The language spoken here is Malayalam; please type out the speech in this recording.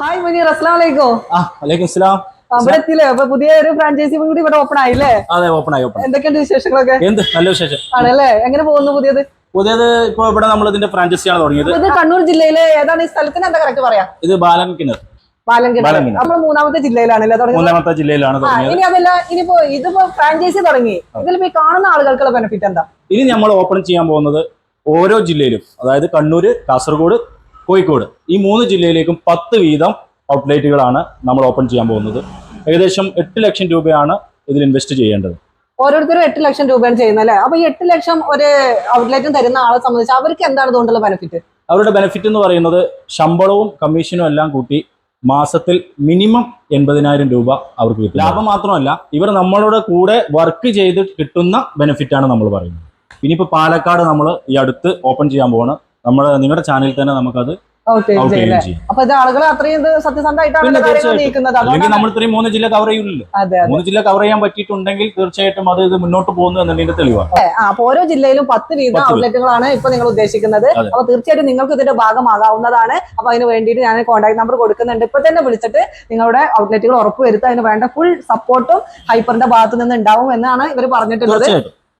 ഹായ് മുനീർ. അസ്ലാം വലൈക്കും ആ വലൈക്കും സ്ലാം അവിടെ എത്തിയില്ലേ അപ്പൊ പുതിയ ഒരു ഫ്രാഞ്ചൈസി കൂടി ഇവിടെ ഓപ്പൺ ആയില്ലേ? അതെ ഓപ്പൺ ആയി ഓപ്പൺ എന്തൊക്കെയുണ്ട് വിശേഷങ്ങളൊക്കെ? എന്ത്? നല്ല വിശേഷം. ആണല്ലേ? എങ്ങനെ പോകുന്നു പുതിയത്? പുതിയത് ഇപ്പൊ ഇവിടെ നമ്മൾ ഇതിന്റെ ഫ്രാഞ്ചൈസിയാണ് തുടങ്ങിയത്. ഇത് കണ്ണൂർ ജില്ലയിലെ ഏതാണ്? ഈ സ്ഥലത്തിന് എന്താ കറക്റ്റ് പറയാ? ഇത് ബാലൻ കിണർ. നമ്മൾ മൂന്നാമത്തെ ജില്ലയിലാണല്ലേ മൂന്നാമത്തെ ജില്ലയിലാണ് ഇനി അതല്ല ഇനിയിപ്പോ ഇതിപ്പോ ഫ്രാഞ്ചൈസി തുടങ്ങി. ഇതിലിപ്പോ ഈ കാണുന്ന ആളുകൾക്കുള്ള ബെനിഫിറ്റ് എന്താ? ഇനി നമ്മൾ ഓപ്പൺ ചെയ്യാൻ പോകുന്നത് ഓരോ ജില്ലയിലും അതായത് കണ്ണൂര് കാസർഗോഡ് കോഴിക്കോട്. ഈ മൂന്ന് ജില്ലയിലേക്കും പത്ത് വീതം ഔട്ട്ലെറ്റുകളാണ് നമ്മൾ ഓപ്പൺ ചെയ്യാൻ പോകുന്നത്. ഏകദേശം എട്ട് ലക്ഷം രൂപയാണ് ഇതിൽ ഇൻവെസ്റ്റ് ചെയ്യേണ്ടത്. ഓരോരുത്തരും എട്ട് ലക്ഷം രൂപയാണ് ചെയ്യുന്നത് അല്ലേ? അപ്പൊ ഈ എട്ട് ലക്ഷം ഒരു ഔട്ട്ലെറ്റും തരുന്ന ആളെ സംബന്ധിച്ച് അവർക്ക് എന്താണ് ഇതുകൊണ്ടുള്ള ബെനിഫിറ്റ് അവരുടെ ബെനിഫിറ്റ് എന്ന് പറയുന്നത് ശമ്പളവും കമ്മീഷനും എല്ലാം കൂട്ടി മാസത്തിൽ മിനിമം എൺപതിനായിരം രൂപ അവർക്ക് കിട്ടും. ലാഭം മാത്രമല്ല ഇവർ നമ്മളുടെ കൂടെ വർക്ക് ചെയ്ത് കിട്ടുന്ന ബെനിഫിറ്റാണ് നമ്മൾ പറയുന്നത്. ഇനിയിപ്പോൾ പാലക്കാട് നമ്മൾ ഈ അടുത്ത് ഓപ്പൺ ചെയ്യാൻ പോവാണ്. നമ്മുടെ നിങ്ങളുടെ ചാനലിൽ തന്നെ നമുക്കത് അപ്പൊ ഇത് ആളുകൾ അത്രയും സത്യസന്ധമായിട്ടാണ് നമ്മൾ ഇത്രയും മൂന്ന് ജില്ല കവർ ചെയ്യില്ലല്ലോ മൂന്ന് ജില്ല കവർ ചെയ്യാൻ പറ്റിയിട്ടുണ്ടെങ്കിൽ തീർച്ചയായിട്ടും അത് ഇത് മുന്നോട്ട് പോകുന്നു എന്നതിന്റെ തെളിവാണ്. അപ്പൊ ഓരോ ജില്ലയിലും പത്ത് വീതം. ഔട്ട്ലെറ്റുകളാണ് ഇപ്പൊ നിങ്ങൾ ഉദ്ദേശിക്കുന്നത്. അപ്പൊ തീർച്ചയായിട്ടും നിങ്ങൾക്ക് ഇതിന്റെ ഭാഗമാകാവുന്നതാണ്. അപ്പൊ അതിന് വേണ്ടിയിട്ട് ഞാൻ കോൺടാക്ട് നമ്പർ കൊടുക്കുന്നുണ്ട്. ഇപ്പൊ തന്നെ വിളിച്ചിട്ട് നിങ്ങളുടെ ഔട്ട്ലെറ്റുകൾ ഉറപ്പുവരുത്തുക. അതിന് വേണ്ട ഫുൾ സപ്പോർട്ടും ഹൈപ്പറിന്റെ ഭാഗത്ത് നിന്ന് ഉണ്ടാവും എന്നാണ് ഇവർ പറഞ്ഞിട്ടുള്ളത്.